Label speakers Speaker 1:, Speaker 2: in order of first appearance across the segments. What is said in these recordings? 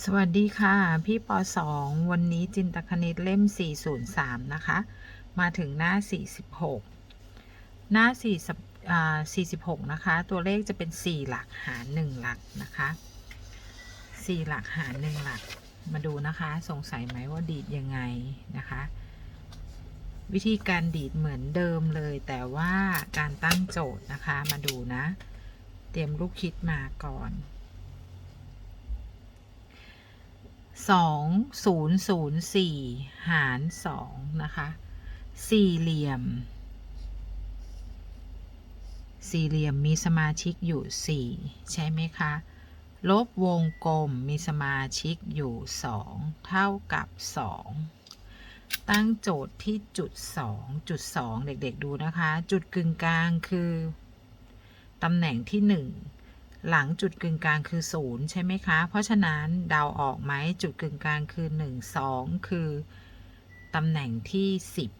Speaker 1: สวัสดีค่ะ พี่ป .2 วันนี้จินตคณิตเล่ม 403 นะคะ มาถึงหน้า 46 หน้า4อ่า46 นะคะ ตัวเลขจะเป็น 4 หลักหาร 1 หลักนะคะ 4 หลักหาร 1 หลัก มาดูนะคะ สงสัยไหมว่าดีดยังไงนะคะ วิธีการดีดเหมือนเดิมเลย แต่ว่าการตั้งโจทย์นะคะ มาดูนะ เตรียมลูกคิดมาก่อน สองศูนย์ศูนย์สี่หารสองนะคะ สี่เหลี่ยม สี่เหลี่ยมมีสมาชิกอยู่สี่ใช่ไหมคะ ลบวงกลมมีสมาชิกอยู่สองเท่ากับสองตั้งโจทย์ที่จุดสองจุดสองเด็กๆดูนะคะ จุดกึ่งกลางคือ ตำแหน่งที่หนึ่ง หลังจุดกึ่งกลางคือศูนย์ใช่ไหมคะ เพราะฉะนั้นเดาออกไหมจุดกึ่งกลางคือ 1 2 คือตำแหน่งที่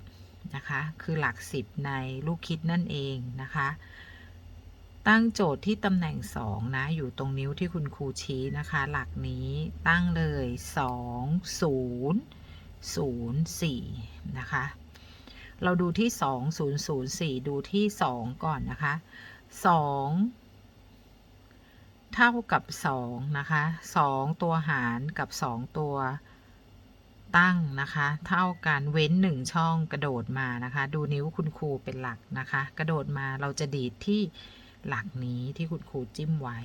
Speaker 1: 10 นะคะ คือหลัก 10 ในลูกคิดนั่นเองนะคะ ตั้งโจทย์ที่ตำแหน่ง 2 นะ อยู่ตรงนิ้วที่คุณครูชี้นะคะ หลักนี้ตั้งเลย 2 0 0 4 นะคะ เราดูที่ 2 0 0 4 ดูที่ 2 ก่อนนะคะ 2 เท่ากับ2นะคะ2 ตัวหารกับ 2 ตัวตั้งนะคะ เท่ากันเว้น 1 ช่องกระโดดมานะคะ ดูนิ้วคุณครูเป็นหลักนะคะ กระโดดมาเราจะดีดที่หลักนี้ที่คุณครูจิ้มไว้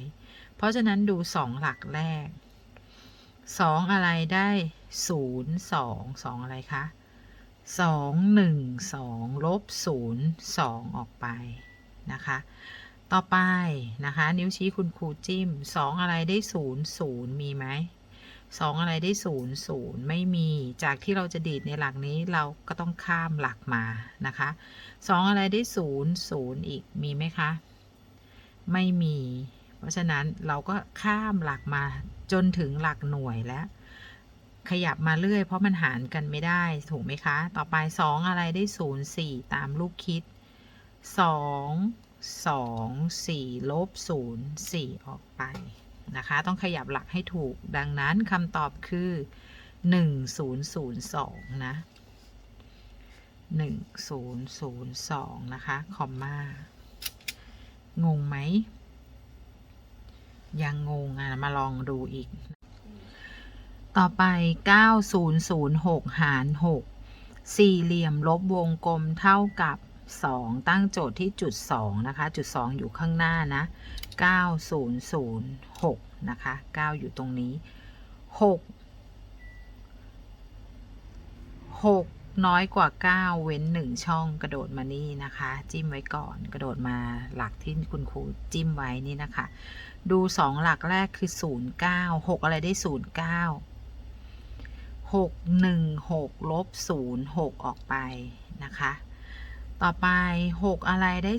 Speaker 1: เพราะฉะนั้นดู 2 หลักแรก 2 อะไรได้ 0 2 2 อะไรคะ 2 1 2 ลบ 0 2 ออกไปนะคะ ต่อไปนะคะ นิ้วชี้คุณครูจิ้ม2อะไรได้0 0มีไหม2อะไรได้0 0ไม่มีจากที่เราจะดีดในหลักนี้เราก็ต้องข้ามหลักมานะคะ2อะไรได้0 0อีกมีไหมคะ ไม่มี เพราะฉะนั้นเราก็ข้ามหลักมาจนถึงหลักหน่วยแล้ว ขยับมาเรื่อยเพราะมันหารกันไม่ได้ถูกไหมคะ ต่อไป2อะไรได้0 4ตามลูกคิด 2 2 4ลบ0 4ออกไปนะคะ ต้องขยับหลักให้ถูก ดังนั้นคำตอบคือ1002นะ1002นะคะ คอมมางงไหม ยังงงอะ มาลองดูอีก ต่อไป 9006 หาร 6 สี่เหลี่ยมลบวงกลมเท่ากับ 2 ตั้งโจทย์ที่จุด 2 นะคะ จุด 2 อยู่ข้างหน้านะ 9006 นะคะ 9 อยู่ตรงนี้ 6 6 น้อยกว่า 9 เว้น 1 ช่องกระโดดมานี่นะคะ จิ้มไว้ก่อนกระโดดมาหลักที่คุณครูจิ้มไว้นี่นะคะ ดู 2 หลักแรกคือ 0 9 6 อะไรได้ 0 9 6 1 6ลบ0 6ออกไปนะคะ ต่อไป 6 อะไรได้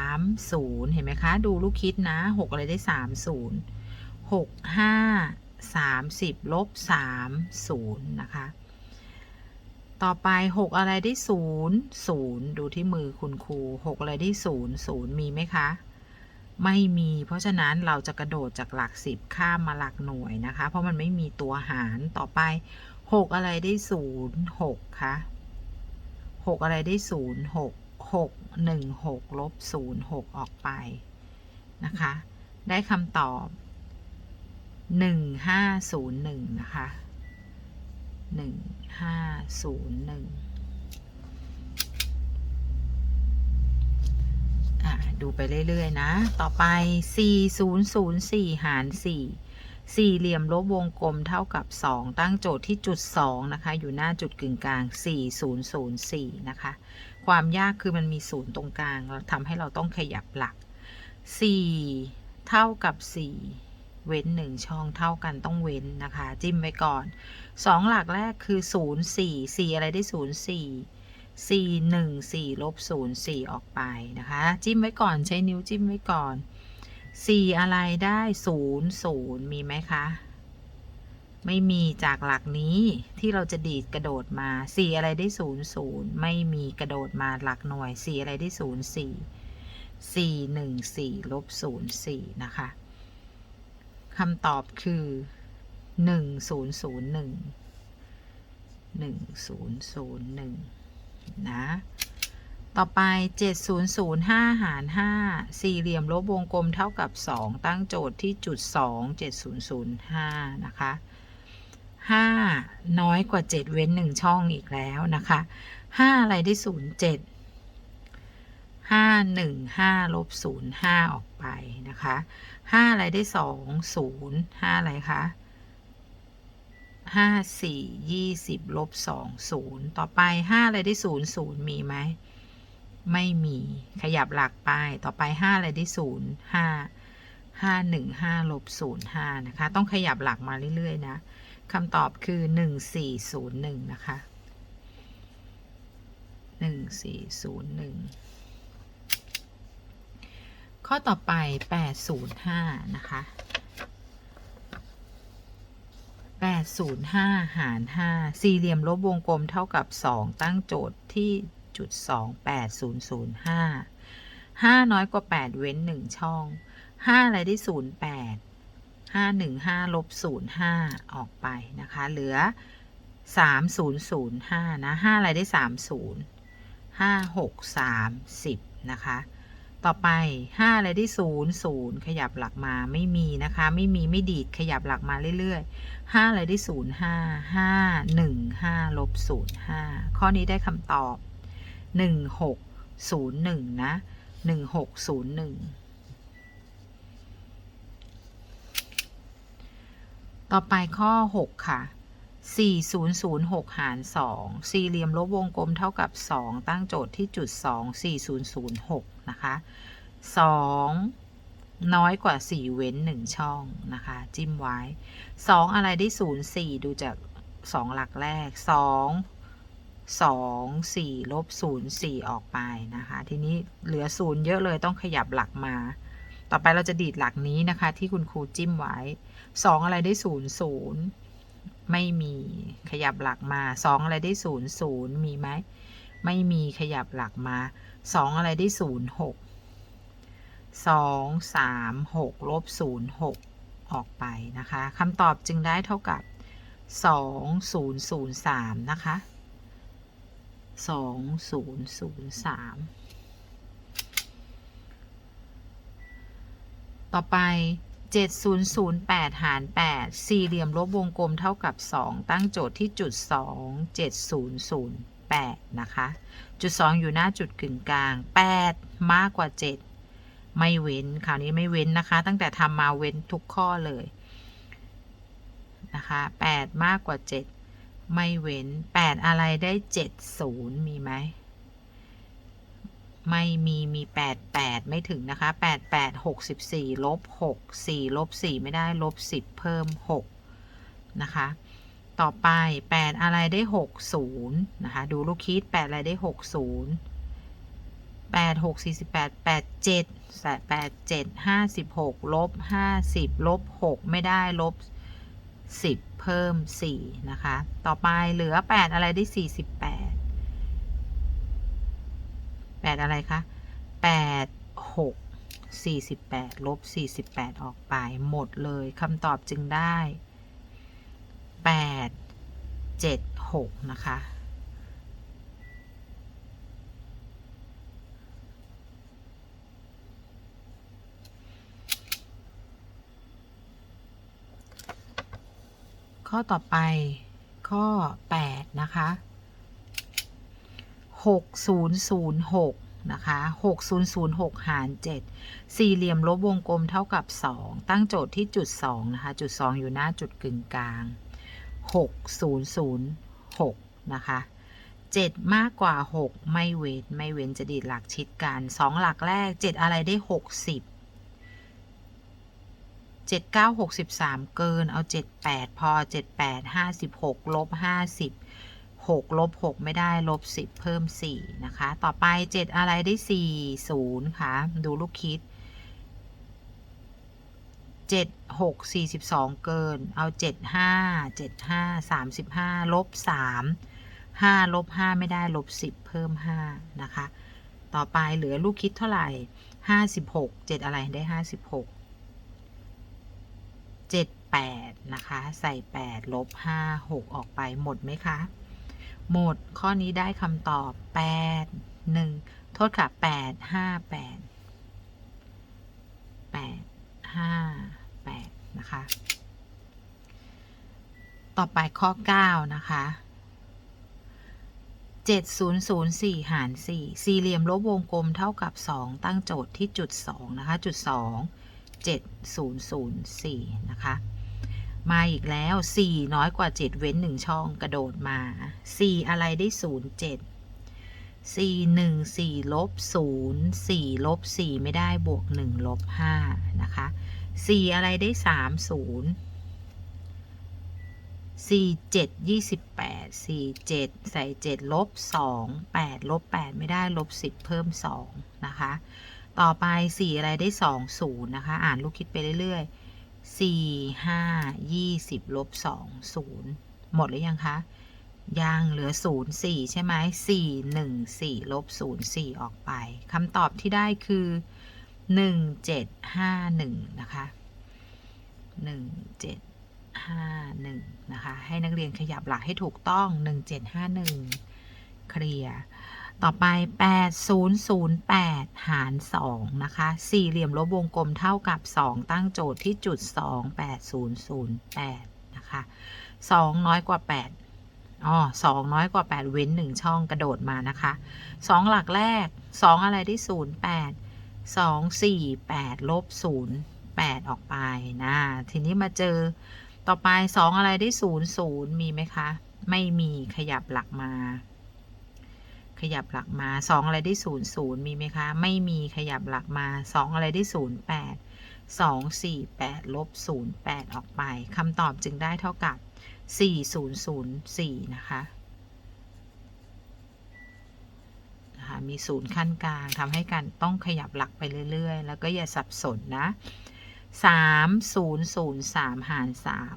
Speaker 1: 3 0 เห็นไหมคะ ดูลูกคิดนะ 6 อะไรได้ 3 0 6 5 30ลบ3 0 นะคะ ต่อไป 6 อะไรได้ 0 0 ดูที่มือคุณครู 6 อะไรได้ 0 0 มีไหมคะ ไม่มี เพราะฉะนั้นเราจะกระโดดจากหลัก 10 ข้ามมาหลักหน่วยนะคะ เพราะมันไม่มีตัวหาร ต่อไป 6 อะไรได้ 0 6คะ6 อะไรได้ 0 6 6 1 6ลบ0 6 ออกไปนะคะ ได้คำตอบ 1501 นะคะ 1501อะดูไปเรื่อย ๆ นะ ต่อไป 4004 หาร 4สี่เหลี่ยมลบวงกลมเท่ากับ 2 ตั้งโจทย์ที่จุด 2 นะคะ อยู่หน้าจุดกึ่งกลาง 4004 นะคะ ความยากคือมันมีศูนย์ตรงกลางแล้วทำให้เราต้องขยับหลัก 4 เท่ากับ 4 เว้น 1 ช่องเท่ากันต้องเว้นนะคะ จิ้มไว้ก่อน 2 หลักแรกคือ 0 4 4 อะไรได้ 0 4 4 1 4ลบ0 4 ออกไปนะคะ จิ้มไว้ก่อนใช้นิ้วจิ้มไว้ก่อนสี่อะไรได้ศูนย์ศูนย์มีไหมคะ ไม่มีจากหลักนี้ที่เราจะดีดกระโดดมาสี่อะไรได้ศูนย์ศูนย์ไม่มีกระโดดมาหลักหน่วยสี่อะไรได้ศูนย์สี่สี่หนึ่งสี่ลบศูนย์สี่นะคะคำตอบคือหนึ่งศูนย์ศูนย์หนึ่งหนึ่งศูนย์ศูนย์หนึ่งนะ ต่อไป7005หาร5สี่เหลี่ยมลบวงกลมเท่ากับ2ตั้งโจทย์ที่จุด2 7005นะคะ 5 น้อยกว่า 7 เว้น 1 ช่องอีกแล้วนะคะ 5 อะไรได้ 0 7 5 1 5ลบ0 5 ออกไปนะคะ 5 อะไรได้ 2 0 5 อะไรคะ5 4 20ลบ2 0ต่อไป5อะไรได้0 0มีไหม ไม่มีขยับหลักไป ต่อไป5อะไรได้0 5 5 1 5ลบ0 5นะคะ ต้องขยับหลักมาเรื่อย ๆ นะ คำตอบคือ 1401 นะคะ 1401 ข้อต่อไป 805 นะคะ 805 หาร 5 สี่เหลี่ยมลบวงกลมเท่ากับ 2 ตั้งโจทย์ที่จุด28005 5 น้อยกว่า 8 เว้น 1 ช่อง 5 อะไรได้ 08 515ลบ05 ออกไปนะคะ เหลือ 3005 นะ 5 อะไรได้ 30 5 6 30นะคะ ต่อไป 5 อะไรได้0 0 ขยับหลักมาไม่มีนะคะ ไม่มีไม่ดีดขยับหลักมาเรื่อยๆ 5 อะไรได้0 5 5 1 5ลบ0 5 ข้อนี้ได้คำตอบ 1601 นะ 1601 ต่อไปข้อ 6 ค่ะ 4006 หาร 2 สี่เหลี่ยมลบวงกลมเท่ากับ 2 ตั้งโจทย์ที่จุด 2 4006 นะคะ 2 น้อยกว่า 4 เว้น 1 ช่องนะคะ จิ้มไว้ 2 อะไรได้ 0 4 ดูจาก 2 หลักแรก 2 2 4ลบ0 4 ออกไปนะคะ ทีนี้เหลือ 0 เยอะเลยต้องขยับหลักมา ต่อไปเราจะดีดหลักนี้นะคะ ที่คุณครูจิ้มไว้ สองอะไรได้ศูนย์ศูนย์ไม่มีขยับหลักมาสองอะไรได้ศูนย์ศูนย์มีไหมไม่มีขยับหลักมาสองอะไรได้ศูนย์หกสองสามหกลบศูนย์หกออกไปนะคะคำตอบจึงได้เท่ากับสองศูนย์ศูนย์สามนะคะสองศูนย์ศูนย์สามต่อไป 7008 หาร 8 สี่เหลี่ยมลบวงกลมเท่ากับ 2 ตั้งโจทย์ที่จุด 2 7008 นะคะ จุด 2 อยู่หน้าจุดกึ่งกลาง 8 มากกว่า 7 ไม่เว้น คราวนี้ไม่เว้นนะคะ ตั้งแต่ทำมาเว้นทุกข้อเลยนะคะ 8 มากกว่า 7 ไม่เว้น 8 อะไรได้ 70 มีไหม ไม่มีมี 8 8 ไม่ถึงนะคะ 8 8 64ลบ6 4ลบ4ไม่ได้ลบ10 เพิ่ม 6 นะคะ ต่อไป 8 อะไรได้ 60 นะคะ ดูลูกคิด 8 อะไรได้ 60 8 6 48 8 7 8 7 56ลบ50ลบ6ไม่ได้ลบ 10 เพิ่ม 4 นะคะ ต่อไปเหลือ 8 อะไรได้ 48 แปดอะไรคะแปดหกสี่สิบแปดลบสี่สิบแปดออกไปหมดเลยคำตอบจึงได้แปดเจ็ดหกนะคะข้อต่อไปข้อ 8 นะคะ 6006 นะคะ 6006 หาร 7 สี่เหลี่ยมลบวงกลมเท่ากับ 2 ตั้งโจทย์ที่จุด 2 นะคะ จุด 2 อยู่หน้าจุดกึ่งกลาง 6006 นะคะ 7 มากกว่า 6 ไม่เว้นไม่เว้นจะดีดหลักชิดกัน 2 หลักแรก 7 อะไรได้ 60 7 9 63 เกิน เอา 7 8 พอ 7 8 56 ลบ 50 6 ลบ 6 ไม่ได้ ลบ 10 เพิ่ม 4 นะคะ ต่อไป 7 อะไรได้ 4 0 ค่ะ ดูลูกคิด 7 6 42 เกิน เอา 7 5 7 5 35 ลบ 3 5 ลบ 5 ไม่ได้ ลบ 10 เพิ่ม 5 นะคะ ต่อไปเหลือลูกคิดเท่าไหร่ 56 7 อะไรได้ 56 7 8 นะคะ ใส่ 8 ลบ 5 6 ออกไปหมดไหมคะ หมด ข้อนี้ได้คำตอบ 8 1 โทษค่ะ 8 5 8 8 5 8 นะคะ ต่อไปข้อ 9 นะคะ 7004 หาร 4 สี่เหลี่ยมลบวงกลมเท่ากับ 2 ตั้งโจทย์ที่จุด 2 นะคะ จุด 2 7004 นะคะ มาอีกแล้ว 4 น้อยกว่า 7 เว้น 1 ช่องกระโดดมา 4 อะไรได้ 0 7 4 1 4ลบ0 4ลบ4ไม่ได้บวก 1 ลบ 5 นะคะ 4 อะไรได้ 3 0สี่เจ็ดยี่สิบแปดสี่เจ็ดใส่เจ็ดลบสองแปดลบแปดไม่ได้ ลบสิบเพิ่มสองนะคะ ต่อไปสี่อะไรได้สองศูนย์นะคะ อ่านลูกคิดไปเรื่อยๆ สี่ห้ายี่สิบลบสองศูนย์หมดหรือยังคะยังเหลือศูนย์สี่ใช่ไหมสี่หนึ่งสี่ลบศูนย์สี่ออกไปคำตอบที่ได้คือหนึ่งเจ็ดห้าหนึ่งนะคะหนึ่งเจ็ด51นะคะ ให้นักเรียนขยับหลักให้ถูกต้อง1751เคลียร์ ต่อไป 8008 หาร 2 นะคะ สี่เหลี่ยมลบวงกลมเท่ากับ 2 ตั้งโจทย์ที่จุด 28008 นะคะ 2 น้อยกว่า 8อ๋อ2น้อยกว่า 8 เว้น 1 ช่องกระโดดมานะคะ 2 หลักแรก 2 อะไรได้08 2 4 8 ลบ 0 8 ออกไปนะ ทีนี้มาเจอต่อไป 2 อะไรได้ 0 0 มีไหมคะ ไม่มีขยับหลักมา ขยับหลักมา2ออะไรได้0 0มีไหมคะ ไม่มีขยับหลักมา2ออะไรได้0 8 2 4 8ลบ0 8ออกไปคำตอบจึงได้เท่ากับ4004นะคะนะคะมีศูนย์ขั้นกลางทำให้การต้องขยับหลักไปเรื่อย ๆ แล้วก็อย่าสับสนนะ 3003 หาร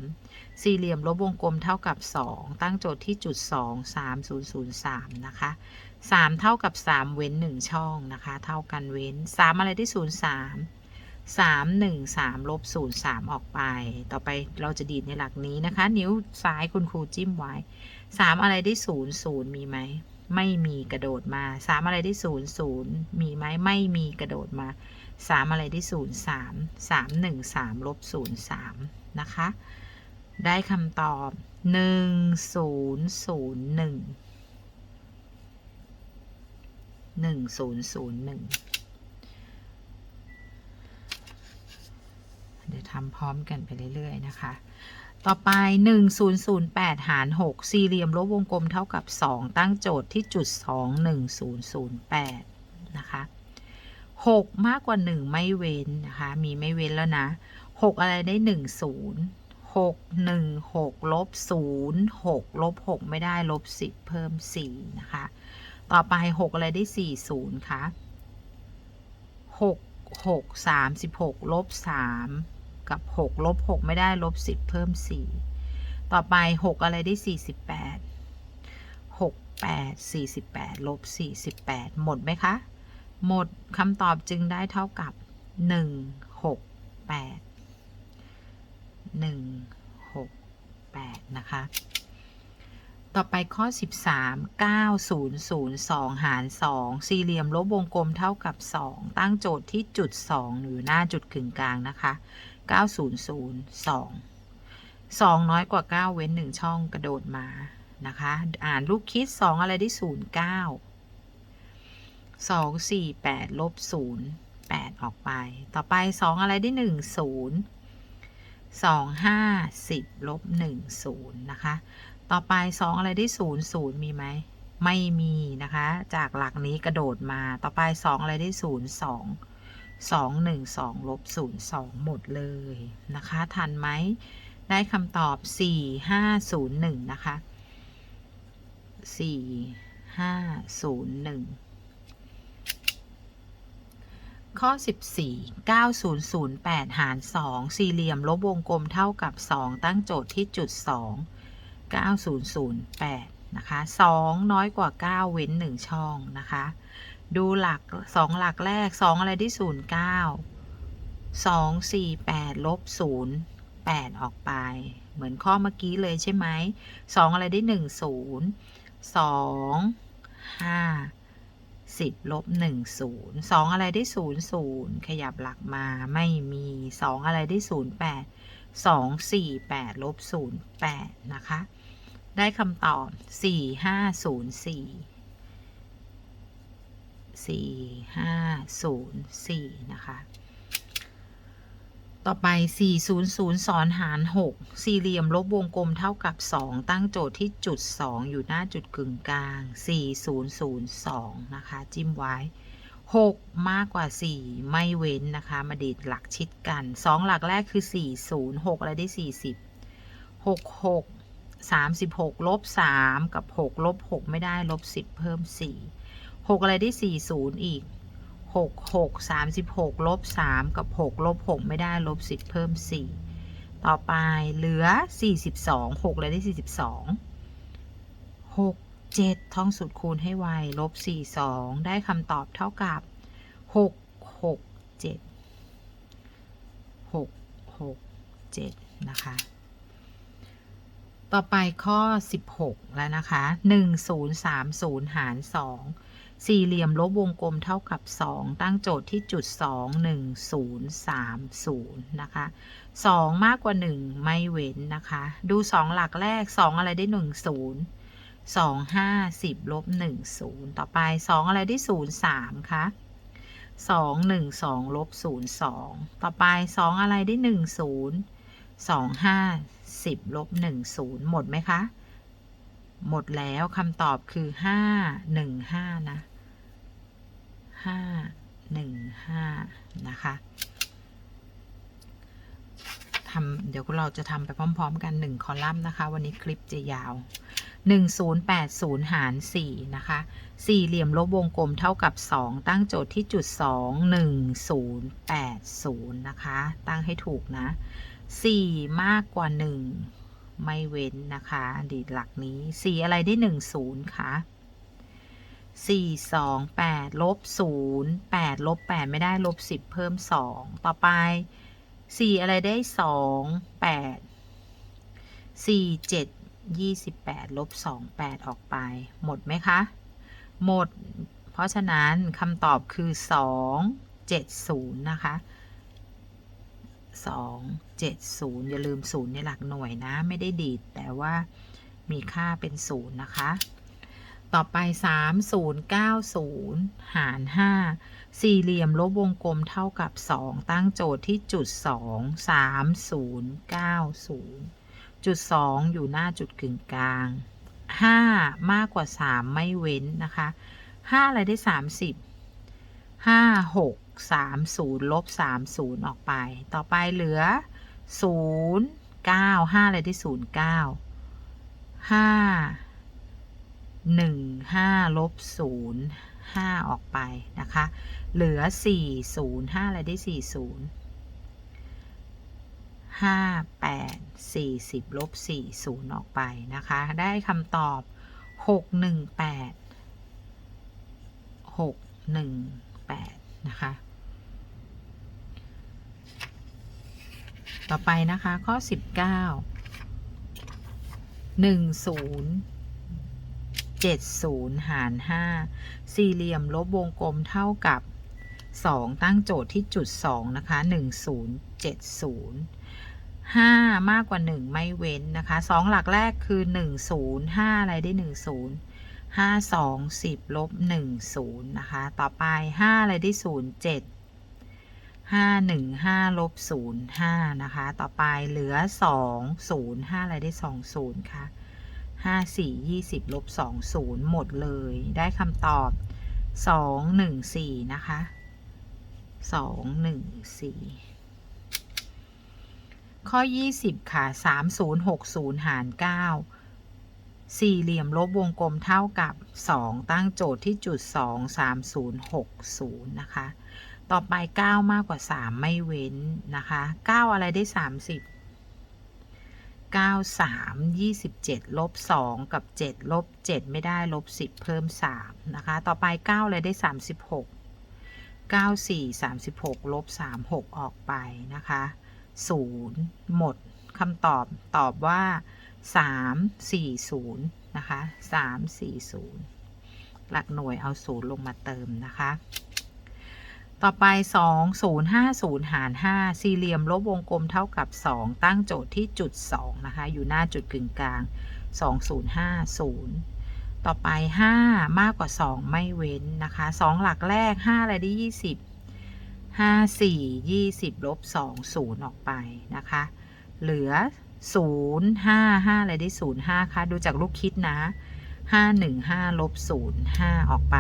Speaker 1: 3 สี่เหลี่ยมลบวงกลมเท่ากับ 2 ตั้งโจทย์ที่จุด 2 3003 นะคะ 3 เท่ากับ 3 เว้น 1 ช่องนะคะ เท่ากันเว้น 3 อะไรได้ 0 3 3 1 3ลบ0 3 ออกไป ต่อไปเราจะดีดในหลักนี้นะคะ นิ้วซ้ายคุณครูจิ้มไว้ 3 อะไรได้ 0 0 มีไหม ไม่มีกระโดดมา 3 อะไรได้ 0 0 มีไหม ไม่มีกระโดดมา 3อะไรได้0 3 3 1 3ลบ0 3นะคะ ได้คำตอบ1 0 0 1 1 0 0 1เดี๋ยวทำพร้อมกันไปเรื่อยๆนะคะ ต่อไป 1008 หาร 6 สี่เหลี่ยมลบวงกลมเท่ากับ 2 ตั้งโจทย์ที่จุด 21008 นะคะ 6 มากกว่า 1 ไม่เว้นนะคะ มีไม่เว้นแล้วนะ 6 อะไรได้ 1 0 6 1 6ลบ0 6ลบ6ไม่ได้ลบ10 เพิ่ม 4 นะคะ ต่อไป 6 อะไรได้ 4 0คะ6 6 36ลบ3กับ 6 ลบ 6 ไม่ได้ลบ 10 เพิ่ม 4 ต่อไป 6 อะไรได้ 48 6 8 48ลบ48 หมดไหมคะ หมดคำตอบจึงได้เท่ากับ 1 6 8 1 6 8 นะคะ ต่อไปข้อ 13 9002 หาร 2 สี่เหลี่ยมลบวงกลมเท่ากับ 2 ตั้งโจทย์ที่จุด 2 อยู่หน้าจุดกึ่งกลางนะคะ 9002 2 น้อยกว่า 9 เว้น 1 ช่องกระโดดมานะคะ อ่านลูกคิด 2 อะไรได้ 09 2 4 8ลบ0 8ออกไป ต่อไป2อะไรได้1 0 2 5 10ลบ1 0นะคะ ต่อไป2อะไรได้0 0มีไหม ไม่มีนะคะ จากหลักนี้กระโดดมา ต่อไป2อะไรได้0 2 2 1 2ลบ0 2หมดเลยนะคะ ทันไหม ได้คำตอบ4 5 0 1นะคะ4 5 0 1 ข้อ 14 9008 หาร 2 สี่เหลี่ยมลบวงกลมเท่ากับ 2 ตั้งโจทย์ที่จุด 2 9008 นะคะ 2 น้อยกว่า 9 เว้น 1 ช่อง นะคะ ดูหลัก 2 หลักแรก 2 อะไรได้09 2 4 8 ลบ0แปดออกไป เหมือนข้อเมื่อกี้เลยใช่ไหมสองอะไรได้หนึ่งศูนย์ สิบลบหนึ่งศูนย์สองอะไรได้ศูนย์ศูนย์ขยับหลักมาไม่มีสองอะไรได้ศูนย์แปดสองสี่แปดลบศูนย์แปดนะคะ ได้คำตอบสี่ห้าศูนย์สี่สี่ห้าศูนย์สี่นะคะ ต่อไป 400 สอนหาร 6 สี่เหลี่ยมลบวงกลมเท่ากับ 2 ตั้งโจทย์ที่จุด 2 อยู่หน้าจุดกึ่งกลาง 4002 นะคะ จิ้มไว้ 6 มากกว่า 4 ไม่เว้นนะคะ มาดีดหลักชิดกัน 2 หลักแรกคือ 40 6อะไรได้ 40 6 6 36 ลบ 3 กับ 6 ลบ 6 ไม่ได้ ลบ 10 เพิ่ม 4 6 อะไรได้ 40 อีก หกหกสามสิบหกลบสามกับหกลบหกไม่ได้ลบสิบเพิ่มสี่ต่อไปเหลือสี่สิบสองหกเลยได้สี่สิบสองหกเจ็ดท่องสูตรคูณให้ไวลบสี่สองได้คำตอบเท่ากับหกหกเจ็ดหกหกเจ็ดนะคะต่อไปข้อ 16 แล้วนะคะ 1030 หาร 2 สี่เหลี่ยมลบวงกลมเท่ากับ 2 ตั้งโจทย์ที่จุด 2 1030 นะคะ 2 มากกว่า 1 ไม่เว้นนะคะ ดู 2 หลักแรก 2 อะไรได้ 1 0 2 5 10ลบ1 0 ต่อไป 2 อะไรได้ 0 3 คะ2 1 2ลบ0 2 ต่อไป 2 อะไรได้ 1 0 2 5 10ลบ1 0 หมดไหมคะ หมดแล้วคำตอบคือ5 1 5นะ5 1 5นะคะทำเดี๋ยวเราจะทำไปพร้อม ๆ กัน1คอลัมน์นะคะ วันนี้คลิปจะยาว1080หาร4นะคะสี่เหลี่ยมลบวงกลมเท่ากับ2ตั้งโจทย์ที่จุด2 1080นะคะ ตั้งให้ถูกนะ4มากกว่า1 ไม่เว้นนะคะดีดหลักนี้4อะไรได้1 0คะ4 2 8ลบ0 8ลบ8ไม่ได้ลบ10เพิ่ม2ต่อไป4อะไรได้2 8 4 7 28ลบ2 8ออกไป หมดไหมคะ หมด เพราะฉะนั้นคำตอบคือ2 7 0นะคะ2 7 0 อย่าลืม 0 ในหลักหน่วยนะ ไม่ได้ดีด แต่ว่ามีค่าเป็น 0 นะคะ ต่อไป 3090 หาร 5 สี่เหลี่ยมลบวงกลมเท่ากับ 2 ตั้งโจทย์ที่จุด 2 3090 จุด 2 อยู่หน้าจุดกึ่งกลาง 5 มากกว่า 3 ไม่เว้นนะคะ 5 อะไรได้ 30 5 6 30 ลบ 30 ออกไป ต่อไปเหลือ ศูนย์เก้าห้าอะไรที่ศูนย์เก้าห้าหนึ่งห้าลบศูนย์ห้าออกไปนะคะ เหลือสี่ศูนย์ห้าอะไรที่สี่ศูนย์ห้าแปดสี่สิบลบสี่ศูนย์ออกไปนะคะ ได้คำตอบหกหนึ่งแปดหกหนึ่งแปดนะคะ ต่อไปนะคะ ข้อ19 10 70หาร5สี่เหลี่ยมลบวงกลมเท่ากับ2ตั้งโจทย์ที่จุด2นะคะ1070 5มากกว่า1ไม่เว้นนะคะ2หลักแรกคือ10 5อะไรได้10 5 2 10ลบ10นะคะ ต่อไป5อะไรได้ 0 7 5 1 5ลบ0 5นย์ห้านะคะ ต่อไปเหลือ2 0 5อะไรได้2 0ค่ะห้าสี่ยี่สิบลบสองศูนย์หมดเลย ได้คำตอบสองหนึ่งสี่นะคะสองหนึ่งสี่ข้อยี่สิบค่ะสามศูนย์หกศูนย์หารเก้าสี่เหลี่ยมลบวงกลมเท่ากับสองตั้งโจทย์ที่จุดสองสามศูนย์หกศูนย์นะคะ ต่อไปเก้ามากกว่าสามไม่เว้นนะคะเก้าอะไรได้สามสิบ9 3 27ลบ2กับ 7 ลบ 7 ไม่ได้ลบ 10 เพิ่ม 3 นะคะ ต่อไป9เลยได้ 36 9 4 36ลบ3 6 ออกไปนะคะ 0 หมดคำตอบตอบว่า 340 นะคะ 340 หลักหน่วยเอาศูนย์ลงมาเติมนะคะ ต่อไป 2050 หาร 5 สี่เหลี่ยมลบวงกลมเท่ากับ 2 ตั้งโจทย์ที่จุด 2 นะคะ อยู่หน้าจุดกึ่งกลาง 2050 ต่อไป 5 มากกว่า 2 ไม่เว้นนะคะ 2 หลักแรก 5 อะไรได้ 20 5 4 20 ลบ 2 0 ออกไปนะคะ เหลือ 0 5 5 อะไรได้ 0 5คะดูจากลูกคิดนะ 5 1 5 ลบ 0 5 ออกไป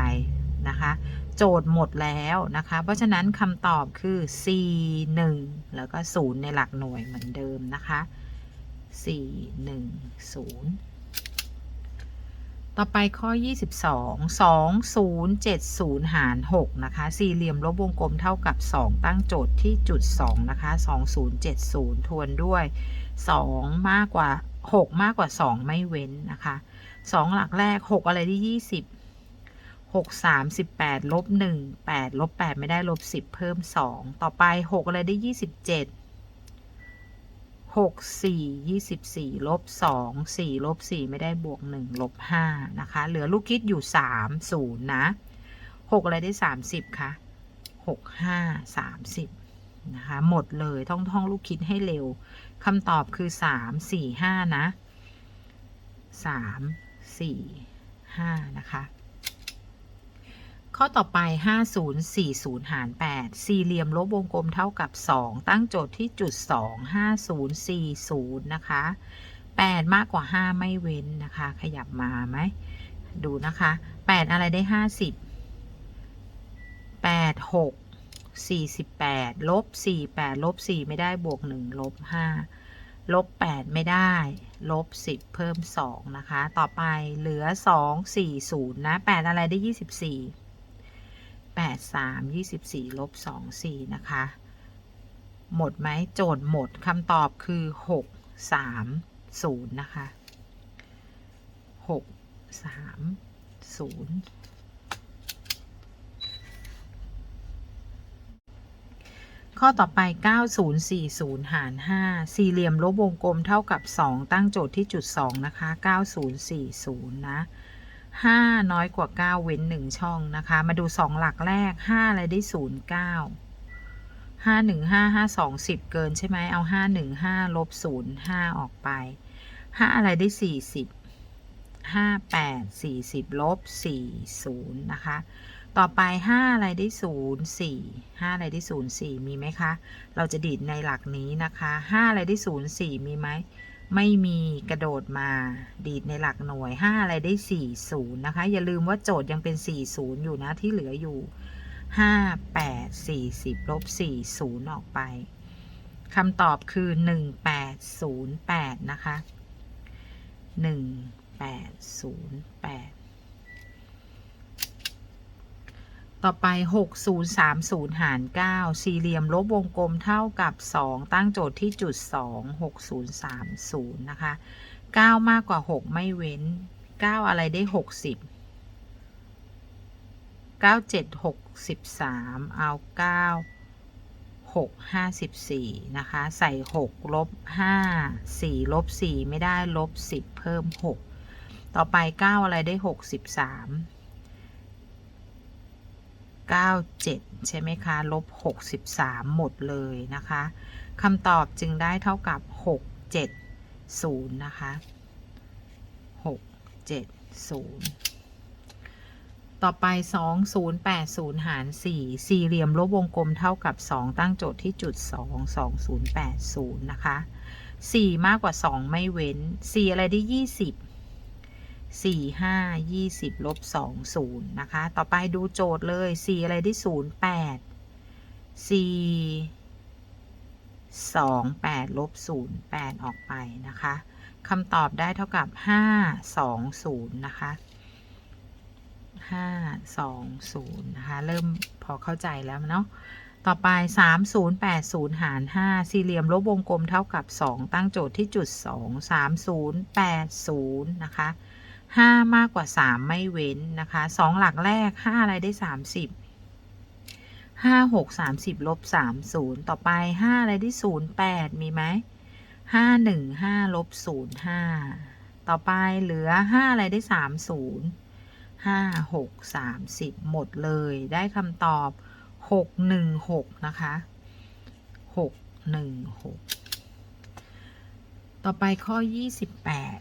Speaker 1: นะคะ โจทย์หมดแล้วนะคะ เพราะฉะนั้นคำตอบคือ C 1แล้วก็ 0 ในหลักหน่วยเหมือนเดิมนะคะ 4 1 0 ต่อไปข้อ 22 2070 หาร 6 นะคะ สี่เหลี่ยมลบวงกลมเท่ากับ 2 ตั้งโจทย์ที่จุด 2 นะคะ 2070 ทวนด้วย 2 มากกว่า 6 มากกว่า 2 ไม่เว้นนะคะ 2 หลักแรก 6 อะไรที่ 20 6 3 18ลบ1 8ลบ8ไม่ได้ลบ10เพิ่ม2ต่อไป6อะไรได้27 6 4 24ลบ2 4ลบ4ไม่ได้บวก1ลบ5นะคะ เหลือลูกคิดอยู่3 0นะ6อะไรได้30คะ6 5 30นะคะ หมดเลยท่องท่องลูกคิดให้เร็วคำตอบคือ3 4 5นะ3 4 5นะคะ ข้อต่อไป 5040 หาร 8 สี่เหลี่ยมลบวงกลมเท่ากับ 2 ตั้งโจทย์ที่จุด 2 5040 นะคะ 8 มากกว่า 5 ไม่เว้นนะคะ ขยับมาไหม ดูนะคะ 8 อะไรได้ 50 8 6 48 ลบ 48 ลบ 4 ไม่ได้บวก 1 ลบ 5 ลบ 8 ไม่ได้ ลบ 10 เพิ่ม 2 นะคะ ต่อไปเหลือ 2 40 นะ 8 อะไรได้ 24 8 3 24ลบ2 4นะคะ หมดไหมโจทย์หมดคำตอบคือ 6 3 0นะคะ 6 3 0 ข้อต่อไป 9040 หาร 5 สี่เหลี่ยมลบวงกลมเท่ากับ 2 ตั้งโจทย์ที่จุด 2 นะคะ 9040 นะ 5 น้อยกว่า 9 เว้น 1 ช่องนะคะ มาดู 2 หลักแรก 5 อะไรได้ 0 9 5 1 5 5 2 10 เกินใช่ไหมเอา 5 1 5 ลบ 0 5 ออกไป 5 อะไรได้ 40 5 8 40 ลบ 40 นะคะ ต่อไป 5 อะไรได้ 0 4 5 อะไรได้ 0 4 มีไหมคะ เราจะดีดในหลักนี้นะคะ 5 อะไรได้ 0 4 มีไหม ไม่มีกระโดดมาดีดในหลักหน่วย 5 อะไรได้ 40 นะคะ อย่าลืมว่าโจทย์ยังเป็น 40 อยู่นะที่เหลืออยู่ 5 8 40ลบ40 ออกไปคำตอบคือ 1808 นะคะ 1808 ต่อไป 6030 หาร 9 สี่เหลี่ยมลบวงกลมเท่ากับ 2 ตั้งโจทย์ที่จุด 2 6030 นะคะ 9 มากกว่า 6 ไม่เว้น 9 อะไรได้ 60 9 7 63 เอา 9 6 54 นะคะ ใส่ 6 ลบ 5 4 ลบ 4 ไม่ได้ ลบ 10 เพิ่ม 6 ต่อไป 9 อะไรได้ 63 97 ใช่ไหมคะ ลบ 63 หมดเลยนะคะคำตอบจึงได้เท่ากับ 670 นะคะ 670 ต่อไป 2080 หาร 4 สี่เหลี่ยมลบวงกลมเท่ากับ 2 ตั้งโจทย์ที่จุด 2 2080 นะคะ 4 มากกว่า 2 ไม่เว้น 4 อะไรได้ 20 สี่ห้ายี่สิบลบสองศูนย์นะคะ ต่อไปดูโจทย์เลยสี่อะไรได้ศูนย์แปดสี่สองแปดลบศูนย์แปดออกไปนะคะคำตอบได้เท่ากับห้าสองศูนย์นะคะห้าสองศูนย์นะคะ เริ่มพอเข้าใจแล้วเนาะต่อไป 3080 หาร 5 สี่เหลี่ยมลบวงกลมเท่ากับ 2 ตั้งโจทย์ที่จุด 2 3080 นะคะ ห้ามากกว่าสามไม่เว้นนะคะสองหลักแรกห้าอะไรได้สามสิบห้าหกสามสิบลบสามศูนย์ต่อไปห้าอะไรได้ศูนย์แปดมีไหมห้าหนึ่งห้าลบศูนย์ห้าต่อไปเหลือห้าอะไรได้สามศูนย์ห้าหกสามสิบหมดเลยได้คำตอบหกหนึ่งหกนะคะหกหนึ่งหกต่อไปข้อยี่สิบแปด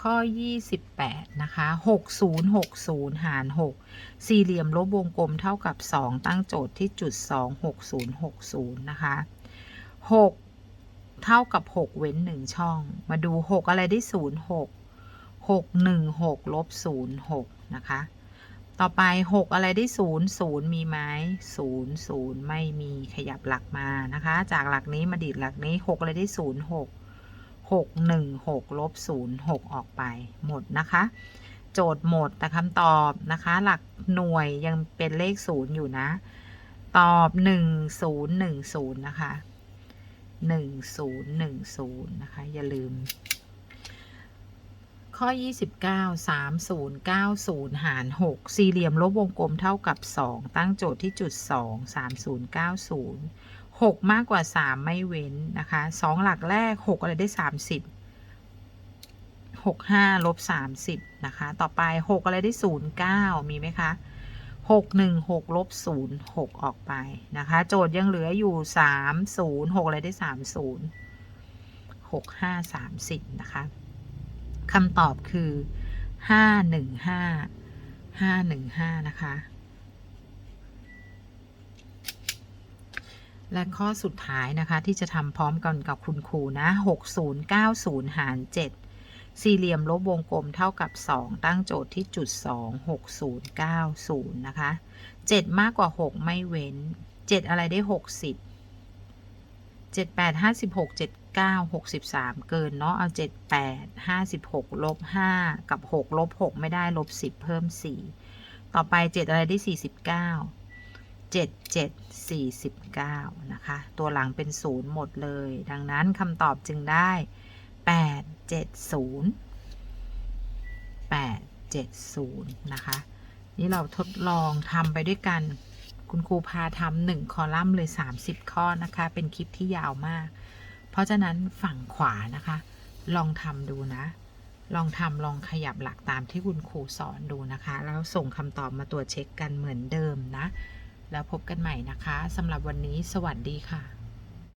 Speaker 1: ข้อยี่สิบแปดนะคะหกศูนย์หารหกสี่เหลี่ยมลบวงกลมเท่ากับสองตั้งโจทย์ที่จุดสองหกศูนะคะหกเท่ากับ 6 เว้น 1 ช่อง มาดู 6 อะไรได้ 0 6 6 1 6ลบ0 6 นะคะ ต่อไป 6 อะไรได้ 0 0 มีไหม0 0 ไม่มีขยับหลักมานะคะ จากหลักนี้มาดีดหลักนี้ 6 อะไรได้ 0 6 6 1 6ลบ0 6 ออกไปหมดนะคะ โจทย์หมดแต่คำตอบนะคะ หลักหน่วยยังเป็นเลข 0 อยู่นะ ตอบ 1010 นะคะหนึ่งศูนย์หนึ่งศูนย์นะคะ อย่าลืม ข้อ 29 30 90 หาร 6 สี่เหลี่ยมลบวงกลมเท่ากับ 2 ตั้งโจทย์ที่จุด 2 30 90 6 มากกว่า 3 ไม่เว้นนะคะ 2 หลักแรก 6 อะไรได้ 30 6 5ลบ30 นะคะ ต่อไป 6 อะไรได้ 0 9 มีไหมคะหกหนึ่งหกลบศูนย์หกออกไปนะคะ โจทย์ยังเหลืออยู่สามศูนย์หกอะไรได้สามศูนย์หกห้าสามสิบนะคะคำตอบคือห้าหนึ่งห้าห้าหนึ่งห้านะคะ และข้อสุดท้ายนะคะที่จะทำพร้อมกันกับคุณครูนะหกศูนย์เก้าศูนย์หารเจ็ดสี่เหลี่ยมลบวงกลมเท่ากับ 2 ตั้งโจทย์ที่จุด 2 6 0 9 0 นะคะ 7 มากกว่า 6 ไม่เว้น 7 อะไรได้ 60 7 8 56 7 9 63 เกินเนาะเอา 7 8 56ลบ5กับ 6 ลบ 6 ไม่ได้ลบ 10 เพิ่ม 4 ต่อไป 7 อะไรได้ 49 7 7 49 นะคะ ตัวหลังเป็น 0 หมดเลย ดังนั้นคำตอบจึงได้ 8 7 0 8 7 0 นะคะ นี่เราทดลองทำไปด้วยกัน คุณครูพาทำหนึ่งคอลัมน์เลย 30 ข้อนะคะ เป็นคลิปที่ยาวมาก เพราะฉะนั้นฝั่งขวานะคะ ลองทำดูนะ ลองทำลองขยับหลักตามที่คุณครูสอนดูนะคะ แล้วส่งคำตอบมาตรวจเช็คกันเหมือนเดิมนะ แล้วพบกันใหม่นะคะสำหรับวันนี้สวัสดีค่ะ